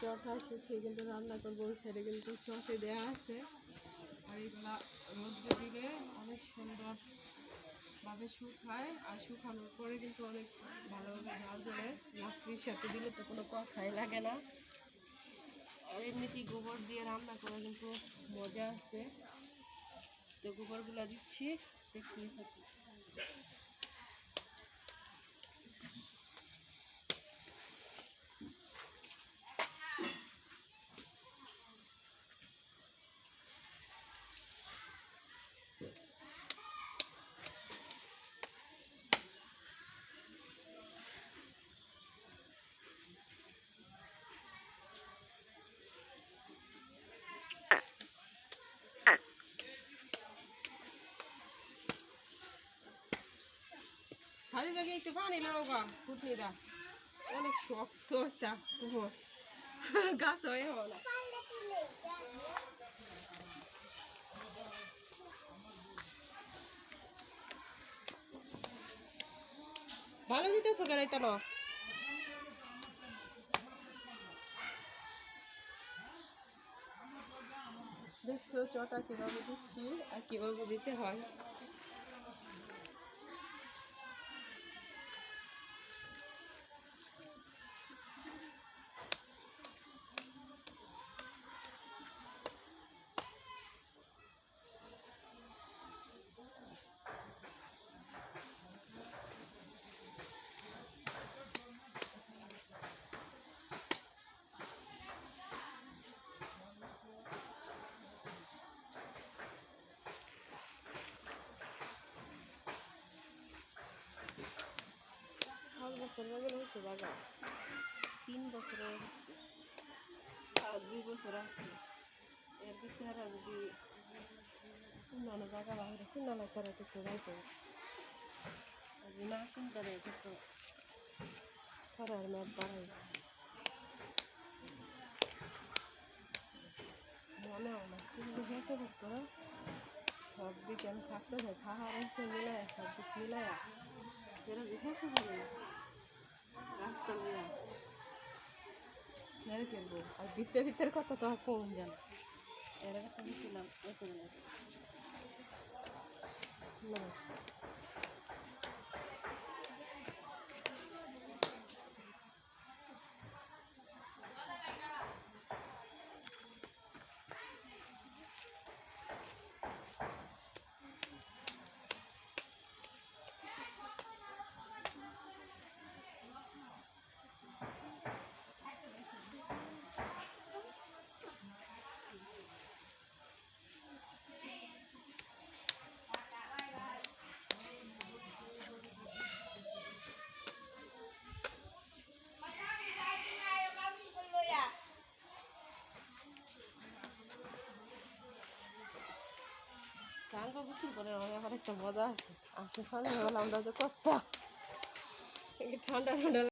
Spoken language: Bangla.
চটা শুকিয়ে কিন্তু রান্না করব, ওই সাইডে কিন্তু চটে দেওয়া আছে। আর এগুলা রোদ্রে দিলে অনেক সুন্দর ভাবে শুকায়, আর শুকানোর পরে কিন্তু অনেক ভালোভাবে ঝাল ধরে। লাকড়ির সাথে দিলে তো কোনো কথাই লাগে না। আর এমনিতেই গোবর দিয়ে রান্না করে কিন্তু মজা আছে। তো গোবরগুলো দিচ্ছি, দেখতে থাকি খালি একটু পানি লাও গা ফুটনিটা অনেক শক্ত একটা তোমার গাছ হয়ে হলো। ভালো দিতেছো কেন এটা দেখছ চটা কীভাবে দিচ্ছি আর কীভাবে দিতে হয়? বছর আগে হয়েছে বাগা তিন বছর দুই বছর আছে। এর ভিতরে যদি অন্যান্য জায়গা বাইরে কিনা না তারা করতে যাইতো আর না কিনতে তো খরার ম্যাপ বাড়াই। মনে হয় না, কিন্তু করতো না সব দিকে আমি থাকতে চাই এসে মিলায়, সব দিক মিলায়। ভালো Rastalıyor. Nereye bu? Ay bitti bitti kata tarafı olmayacaksın. Evet, evet, evet. Evet, evet. করে আমার একটা মজা আছে। আসে ফলে আমরা যে করতাম। ঠান্ডা ঠান্ডা